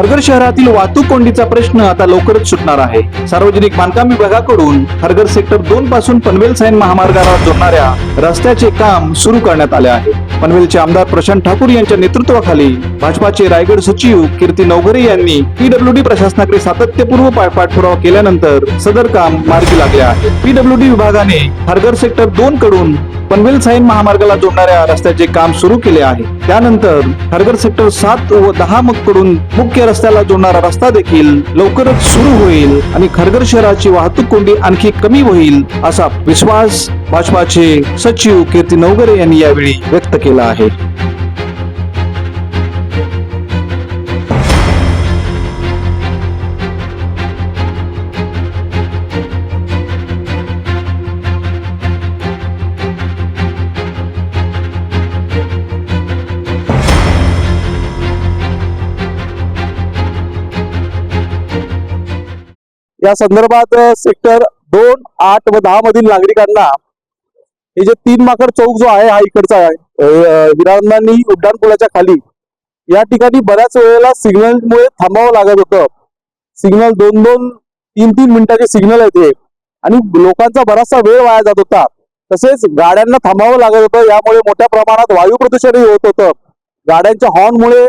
हरगर शहरातील वाहतूक कोंडीचा प्रश्न आता लवकरच सुटणार आहे. सार्वजनिक बांधकाम विभागाकडून हरगर सेक्टर दोन पासून पनवेल सायन महामार्गाला जोडणाऱ्या रस्त्याचे काम सुरू करण्यात आले आहे. पनवेलचे आमदार प्रशांत ठाकूर यांच्या नेतृत्वाखाली भाजपाचे रायगड सचिव कीर्ती नवघरे यांनी पीडब्ल्यूडी प्रशासनाकडे सातत्यपूर्व पाठपुरावा केल्यानंतर सदर काम मार्गी लागले आहे. पीडब्ल्यूडी विभागाने हरगर सेक्टर दोन कडून पनवेल साईन महामार्गाला जोडणाऱ्या रस्त्याचे काम सुरू केले आहे. त्यानंतर हरगर सेक्टर सात व दहा मग कडून मुख्य रस्त्याला जोडणारा रस्ता देखील लवकरच सुरू होईल आणि खरगर शहराची वाहतूक कोंडी आणखी कमी होईल असा विश्वास भाजपाचे सचिव कीर्ती नवगरे यांनी यावेळी व्यक्त केला आहे. या संदर्भात सेक्टर दोन आठ व दहा मधील नागरिकांना हे जे तीन माकड चौक जो आहे हा इकडचा आहे. अ, हिरानंदानी खाली या ठिकाणी बऱ्याच वेळेला सिग्नलमुळे थांबावं लागत होतं. सिग्नल दोन दोन तीन तीन मिनिटाचे सिग्नल आहेत हे आणि लोकांचा बराचसा वेळ वाया जात होता. तसेच गाड्यांना थांबावं लागत होतं यामुळे मोठ्या प्रमाणात वायू प्रदूषणही होत होतं. गाड्यांच्या हॉर्नमुळे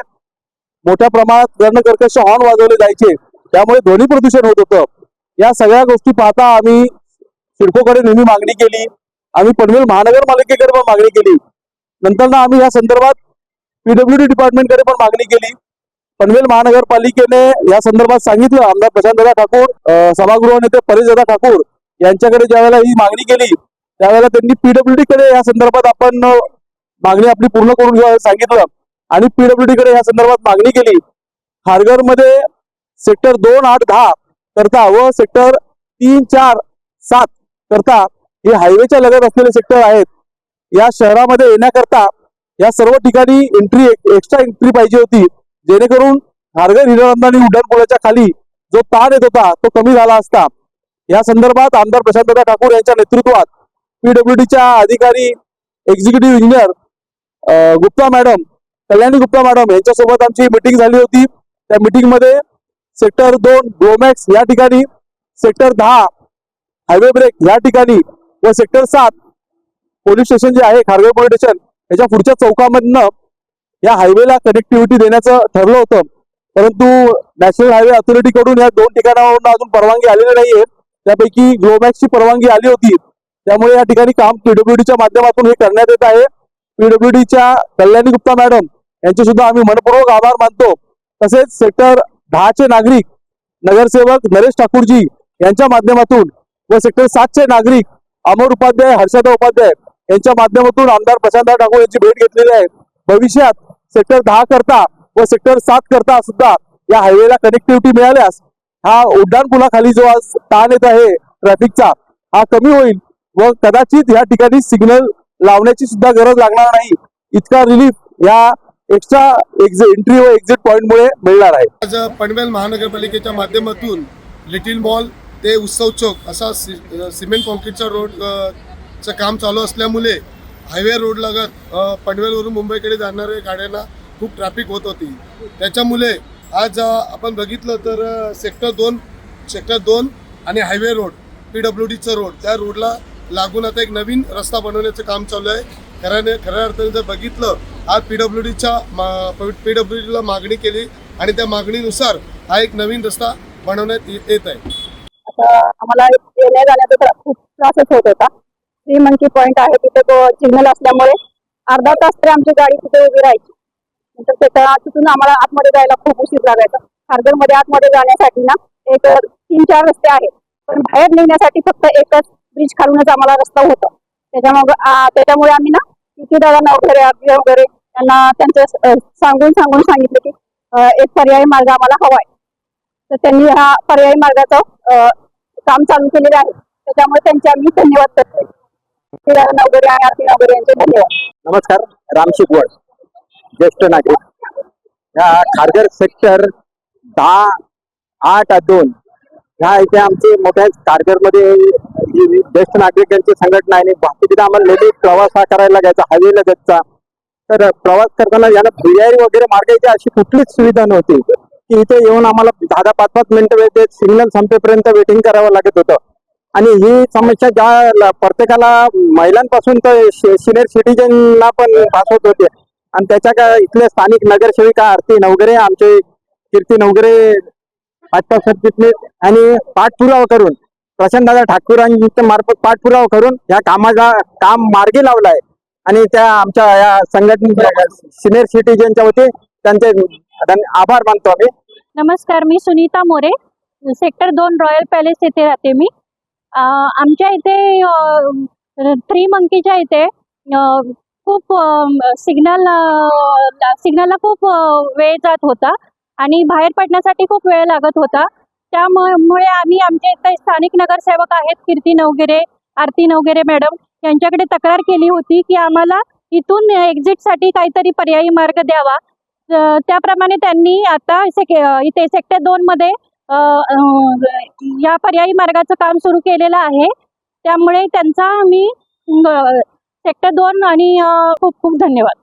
मोठ्या प्रमाणात कर्णकर्कश हॉर्न वाजवले जायचे. त्यामुळे ध्वनी प्रदूषण होत होतं. या सगळ्या गोष्टी पाहता आम्ही सिडकोकडे नेहमी मागणी केली. आम्ही पनवेल महानगरपालिकेकडे पण मागणी केली. नंतर ना आम्ही या संदर्भात पीडब्ल्यूडी डिपार्टमेंटकडे पण मागणी केली. पनवेल महानगरपालिकेने या संदर्भात सांगितलं. आमदार प्रशांतदा ठाकूर सभागृह नेते परेशदादा ठाकूर यांच्याकडे ज्यावेळेला ही मागणी केली त्यावेळेला त्यांनी पीडब्ल्यूडी कडे या संदर्भात आपण मागणी आपली पूर्ण करून घ्या सांगितलं. आणि पीडब्ल्यूडी कडे या संदर्भात मागणी केली. खारघरमध्ये सेक्टर दोन आठ दहा करता व सेक्टर तीन चार सात करता हे हायवेच्या लगत असलेले सेक्टर आहेत. या शहरामध्ये येण्याकरता या सर्व ठिकाणी एंट्री एक्स्ट्रा एंट्री पाहिजे होती. जेणेकरून खारघर हिरानंदानी उड्डाणपुलाच्या खाली जो ताण येत होता तो कमी झाला असता. या संदर्भात आमदार प्रशांतदा ठाकूर यांच्या नेतृत्वात पीडब्ल्यूडीच्या अधिकारी executive engineer Gupta madam Kalyani Gupta madam यांच्यासोबत आमची मीटिंग झाली होती. त्या मीटिंगमध्ये सेक्टर दोन ग्लोमॅक्स या ठिकाणी सेक्टर दहा हायवे ब्रेक या ठिकाणी व सेक्टर सात पोलीस स्टेशन जे आहे खारवे पोलीस स्टेशन याच्या पुढच्या चौकामधनं या हायवेला कनेक्टिव्हिटी देण्याचं ठरलं होतं. परंतु नॅशनल हायवे अथॉरिटीकडून या दोन ठिकाणावरून अजून परवानगी आलेली नाहीये. त्यापैकी ग्लोमॅक्सची परवानगी आली होती. त्यामुळे या ठिकाणी काम पीडब्ल्यूडीच्या माध्यमातून हे करण्यात येत आहे. पीडब्ल्यूडीच्या कल्याणी गुप्ता मॅडम यांचे सुद्धा आम्ही मनपूर्वक आभार मानतो. तसेच सेक्टर दहाचे नागरिक नगरसेवक नरेश ठाकूरजी यांच्या माध्यमातून व सेक्टर सातचे नागरिक अमर उपाध्याय हर्षदा उपाध्याय यांच्या माध्यमातून आमदार प्रशांतराव ठाकूर यांची भेट घेतलेली आहे. भविष्यात सेक्टर दहा करता व सेक्टर सात करता सुद्धा या हायवेला कनेक्टिव्हिटी मिळाल्यास हा उड्डाण पुलाखाली जो आज ताण येत आहे ट्रॅफिकचा हा कमी होईल व कदाचित या ठिकाणी सिग्नल लावण्याची सुद्धा गरज लागणार नाही. इतका रिलीफ या एक्स्ट्रा एंट्री व एक्झिट पॉईंटमुळे मिळणार आहे. आज पनवेल महानगरपालिकेच्या माध्यमातून लिटिल मॉल ते उत्सव चौक असा सि सिमेंट कॉन्क्रीटचा रोड चं काम चालू असल्यामुळे हायवे रोड लगत पनवेलवरून मुंबईकडे जाणाऱ्या गाड्यांना खूप ट्रॅफिक होत होती. त्याच्यामुळे आज आपण बघितलं तर सेक्टर दोन सेक्टर दोन आणि हायवे रोड पी डब्ल्यू डीचं रोड त्या रोडला लागून आता एक नवीन रस्ता बनवण्याचं काम चालू आहे. खऱ्याने खऱ्या अर्थाने जर बघितलं आज पी डब्ल्यू डीच्या पी डब्ल्यू डीला मागणी केली आणि त्या मागणीनुसार हा एक नवीन रस्ता बनवण्यात येत आहे. आता आम्हाला येण्या जाण्याचा खूप त्रासच होत होता. श्री मंकी पॉइंट आहे तिथे तो सिग्नल असल्यामुळे अर्धा तास तरी आमची गाडी तिथे उभी राहायची. नंतर त्याच्या तिथून आम्हाला आतमध्ये जायला खूप उशीर लागायचा. खारघरमध्ये आतमध्ये जाण्यासाठी ना एक तीन चार रस्ते आहेत. पण बाहेर निघण्यासाठी फक्त एकच ब्रिज खालूनच आम्हाला रस्ता होता. त्याच्यामुळे त्याच्यामुळे आम्ही ना दादा वगैरे आरती वगैरे त्यांना त्यांचं सांगून सांगून सांगितलं की एक पर्यायी मार्ग आम्हाला हवाय तर त्यांनी हा पर्यायी मार्गाचं काम चालू केलेलं आहे. त्याच्यामुळे त्यांचे आम्ही धन्यवाद करतो. किरण वगैरे आणि आरती वगैरे यांचे धन्यवाद. नमस्कार राम वड ज्येष्ठ नागरिक. ह्या खारघर सेक्टर दहा आठ दोन ह्या इथे आमचे मोठ्या खारघरमध्ये ज्येष्ठ नागरिकांची संघटना आहे. आणि आम्हाला नेहमी प्रवास हा करायला लागायचा हायवे लगतचा तर प्रवास करताना यांना भुयारी वगैरे मार्गायची अशी कुठलीच सुविधा नव्हती. की इथे येऊन आम्हाला दहा दहा पाच पाच मिनिटं ते सिग्नल संपेपर्यंत वेटिंग करावं लागत होतं. आणि ही समस्या ज्या प्रत्येकाला महिलांपासून तर सिनियर सिटीजनला पण भासवत होते आणि त्याच्या का इथले स्थानिक नगरसेविका आरती नवगरे आमचे कीर्ती नवगरे भाजपा सरचिटणीस आणि पाठपुरावा करून प्रशांतदादा ठाकूरांच्या मार्फत पाठपुरावा करून या कामाचा काम मार्गी लावलाय. आणि त्या आमच्या या संघटनेच्या सिनियर सिटीजनच्या वती त्यांचे आभार मानतो आम्ही. नमस्कार मी सुनीता मोरे. सेक्टर दोन रॉयल पॅलेस येथे राहते मी. आमच्या इथे थ्री मंकीच्या इथे खूप सिग्नल सिग्नलला खूप वेळ जात होता. आणि बाहेर पडण्यासाठी खूप वेळ लागत होता. त्यामुळे आम्ही आमच्या इथे स्थानिक नगरसेवक आहेत कीर्ती नवगिरे आरती नवगिरे मॅडम यांच्याकडे तक्रार केली होती की आम्हाला इथून एक्झिटसाठी काहीतरी पर्यायी मार्ग द्यावा. त्याप्रमाणे त्यांनी आता सेक इथे सेक्टर दोन मध्ये या पर्यायी मार्गाचं काम सुरू केलेलं आहे. त्यामुळे त्यांचा मी सेक्टर दोन आणि खूप खूप धन्यवाद.